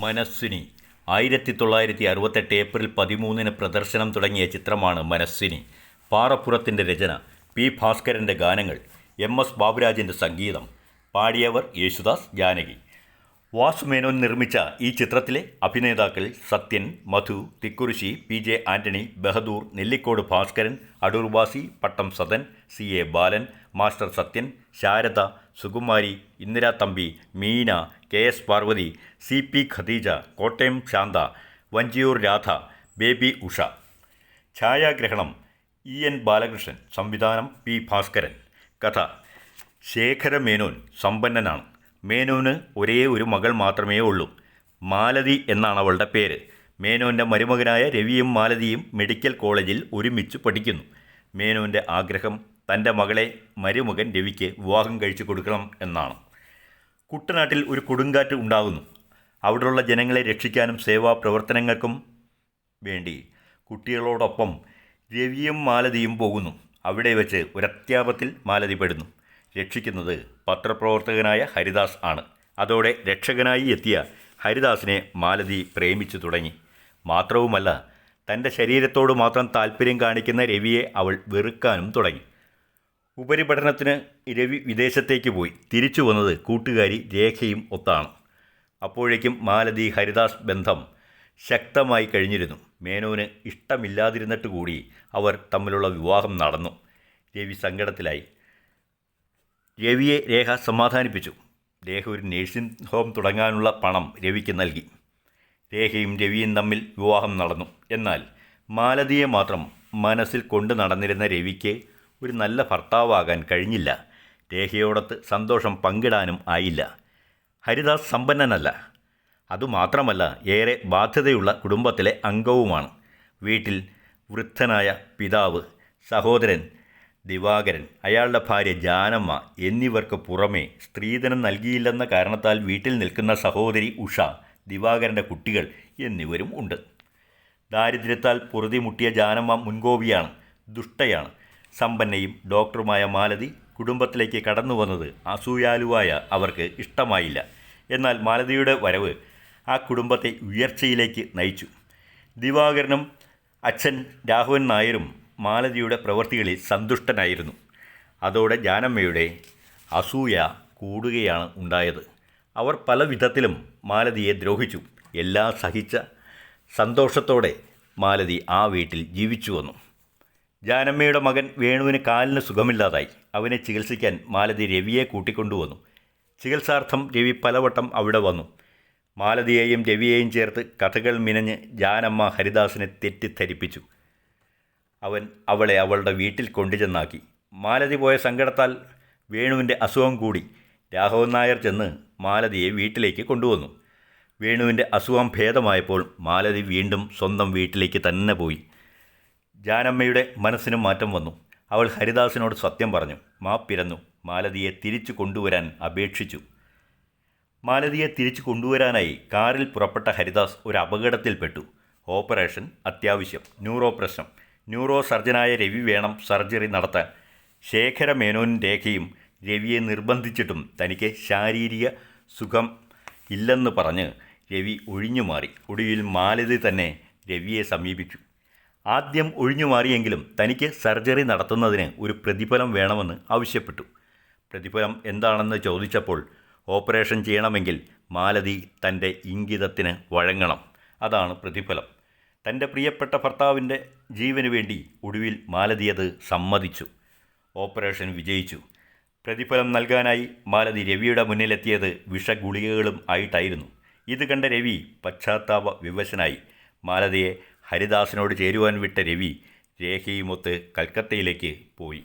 മനസ്വിനി ആയിരത്തി തൊള്ളായിരത്തി അറുപത്തെട്ട് ഏപ്രിൽ പതിമൂന്നിന് പ്രദർശനം തുടങ്ങിയ ചിത്രമാണ് മനസ്സിനി. പാറപ്പുറത്തിന്റെ രചന. പി. ഭാസ്കരന്റെ ഗാനങ്ങൾ. എം. എസ്. ബാബുരാജിന്റെ സംഗീതം. പാടിയവർ യേശുദാസ് ജാനകി. വാസുമേനോൻ നിർമ്മിച്ച ഈ ചിത്രത്തിലെ അഭിനേതാക്കൾ Sathyan Madhu Thikkurissy P. J. Antony Bahadur Nellikode Bhaskaran Adoorvasi Pattam Sadan C. A. Balan master Sathyan Sharada Sukumari Indira Thampi Meena K S Parvathy C P Khadeeja Kottayam Shantha Vanchiyoor Radha baby Usha. ഛായാഗ്രഹണം E N Balakrishnan സംവിധാനം P Bhaskaran. കഥ ശേഖര മേനോൻ സമ്പന്നനാണ്. മേനോന് ഒരേ ഒരു മകൾ മാത്രമേ ഉള്ളൂ. മാലതി എന്നാണ് അവളുടെ പേര്. മേനോന്റെ മരുമകനായ രവിയും മാലതിയും മെഡിക്കൽ കോളേജിൽ ഒരുമിച്ച് പഠിക്കുന്നു. മേനോന്റെ ആഗ്രഹം തന്റെ മകളെ മരുമകൻ രവിക്ക് വിവാഹം കഴിച്ചു കൊടുക്കണം എന്നാണ്. കുട്ടനാട്ടിൽ ഒരു കൊടുങ്കാറ്റ് ഉണ്ടാകുന്നു. അവിടെയുള്ള ജനങ്ങളെ രക്ഷിക്കാനും സേവാ പ്രവർത്തനങ്ങൾക്കും വേണ്ടി കുട്ടികളോടൊപ്പം രവിയും മാലതിയും പോകുന്നു. അവിടെ വെച്ച് ഒരത്യാപത്തിൽ മാലതി പെടുന്നു. രക്ഷിക്കുന്നത് പത്രപ്രവർത്തകനായ ഹരിദാസ് ആണ്. അതോടെ രക്ഷകനായി എത്തിയ ഹരിദാസിനെ മാലതി പ്രേമിച്ചു തുടങ്ങി. മാത്രവുമല്ല തന്റെ ശരീരത്തോട് മാത്രം താല്പര്യം കാണിക്കുന്ന രവിയെ അവൾ വെറുക്കാനും തുടങ്ങി. ഉപരിപഠനത്തിന് രവി വിദേശത്തേക്ക് പോയി. തിരിച്ചു വന്നത് കൂട്ടുകാരി രേഖയും ഒത്താണ്. അപ്പോഴേക്കും മാലതി ഹരിദാസ് ബന്ധം ശക്തമായി കഴിഞ്ഞിരുന്നു. മേനോന് ഇഷ്ടമില്ലാതിരുന്നിട്ട് കൂടി അവർ തമ്മിലുള്ള വിവാഹം നടന്നു. രവി സങ്കടത്തിലായി. രവിയെ രേഖ സമാധാനിപ്പിച്ചു. രേഖ ഒരു നേഴ്സിംഗ് ഹോം തുടങ്ങാനുള്ള പണം രവിക്ക് നൽകി. രേഖയും രവിയും തമ്മിൽ വിവാഹം നടന്നു. എന്നാൽ മാലതിയെ മാത്രം മനസ്സിൽ കൊണ്ടു നടന്നിരുന്ന രവിക്ക് ഒരു നല്ല ഭർത്താവാകാൻ കഴിഞ്ഞില്ല. രേഖയോടത്ത് സന്തോഷം പങ്കിടാനും ആയില്ല. ഹരിദാസ് സമ്പന്നനല്ല. അതുമാത്രമല്ല ഏറെ ബാധ്യതയുള്ള കുടുംബത്തിലെ അംഗവുമാണ്. വീട്ടിൽ വൃദ്ധനായ പിതാവ് സഹോദരൻ ദിവാകരൻ അയാളുടെ ഭാര്യ ജാനമ്മ എന്നിവർക്ക് പുറമേ സ്ത്രീധനം നൽകിയില്ലെന്ന കാരണത്താൽ വീട്ടിൽ നിൽക്കുന്ന സഹോദരി ഉഷ ദിവാകരന്റെ കുട്ടികൾ എന്നിവരും ഉണ്ട്. ദാരിദ്ര്യത്താൽ പൊറുതിമുട്ടിയ ജാനമ്മ മുൻകോപിയാണ് ദുഷ്ടയാണ്. സമ്പന്നയും ഡോക്ടറുമായ മാലതി കുടുംബത്തിലേക്ക് കടന്നു വന്നത് അസൂയാലുവായ അവർക്ക് ഇഷ്ടമായില്ല. എന്നാൽ മാലതിയുടെ വരവ് ആ കുടുംബത്തെ ഉയർച്ചയിലേക്ക് നയിച്ചു. ദിവാകരനും അച്ഛൻ രാഘവൻ നായരും മാലതിയുടെ പ്രവൃത്തികളിൽ സന്തുഷ്ടനായിരുന്നു. അതോടെ ജാനമ്മയുടെ അസൂയ കൂടുകയാണ് ഉണ്ടായത്. അവർ പല വിധത്തിലും മാലതിയെ ദ്രോഹിച്ചു. എല്ലാം സഹിച്ച സന്തോഷത്തോടെ മാലതി ആ വീട്ടിൽ ജീവിച്ചു വന്നു ജാനമ്മയുടെ മകൻ വേണുവിന് കാലിന് സുഖമില്ലാതായി. അവനെ ചികിത്സിക്കാൻ മാലതി രവിയെ കൂട്ടിക്കൊണ്ടുവന്നു. ചികിത്സാർത്ഥം രവി പലവട്ടം അവിടെ വന്നു. മാലതിയെയും രവിയെയും ചേർത്ത് കഥകൾ മിനഞ്ഞ് ജാനമ്മ ഹരിദാസിനെ തെറ്റിദ്ധരിപ്പിച്ചു. അവൻ അവളെ അവളുടെ വീട്ടിൽ കൊണ്ടുചെന്നാക്കി. മാലതി പോയ സങ്കടത്താൽ വേണുവിന്റെ അസുഖം കൂടി. രാഘവൻ നായർ ചെന്ന് മാലതിയെ വീട്ടിലേക്ക് കൊണ്ടുവന്നു. വേണുവിന്റെ അസുഖം ഭേദമായപ്പോൾ മാലതി വീണ്ടും സ്വന്തം വീട്ടിലേക്ക് തന്നെ പോയി. ജാനമ്മയുടെ മനസ്സിനും മാറ്റം വന്നു. അവൾ ഹരിദാസിനോട് സത്യം പറഞ്ഞു. മാപ്പിരന്നു മാലതിയെ തിരിച്ചു കൊണ്ടുവരാൻ അപേക്ഷിച്ചു. മാലതിയെ തിരിച്ചു കൊണ്ടുവരാനായി കാറിൽ പുറപ്പെട്ട ഹരിദാസ് ഒരു അപകടത്തിൽപ്പെട്ടു ഓപ്പറേഷൻ അത്യാവശ്യം. ന്യൂറോ പ്രശ്നം. ന്യൂറോ സർജനായ രവി വേണം സർജറി നടത്താൻ. ശേഖര മേനോനും രേഖയും രവിയെ നിർബന്ധിച്ചിട്ടും തനിക്ക് ശാരീരിക സുഖം ഇല്ലെന്ന് പറഞ്ഞ് രവി ഒഴിഞ്ഞു മാറി ഒടുവിൽ മാലതി തന്നെ രവിയെ സമീപിച്ചു. ആദ്യം ഒഴിഞ്ഞു മാറിയെങ്കിലും തനിക്ക് സർജറി നടത്തുന്നതിന് ഒരു പ്രതിഫലം വേണമെന്ന് ആവശ്യപ്പെട്ടു. പ്രതിഫലം എന്താണെന്ന് ചോദിച്ചപ്പോൾ ഓപ്പറേഷൻ ചെയ്യണമെങ്കിൽ മാലതി തന്റെ ഇംഗിതത്തിന് വഴങ്ങണം. അതാണ് പ്രതിഫലം. തന്റെ പ്രിയപ്പെട്ട ഭർത്താവിന്റെ ജീവന് വേണ്ടി ഒടുവിൽ മാലതി അത് സമ്മതിച്ചു. ഓപ്പറേഷൻ വിജയിച്ചു. പ്രതിഫലം നൽകാനായി മാലതി രവിയുടെ മുന്നിലെത്തിയത് വിഷഗുളികകളും ആയിട്ടായിരുന്നു. ഇത് കണ്ട രവി പശ്ചാത്താപ വിവശനായി. മാലതിയെ ഹരിദാസിനോട് ചേരുവാൻ വിട്ട രവി രേഖയുമൊത്ത് കൽക്കത്തയിലേക്ക് പോയി.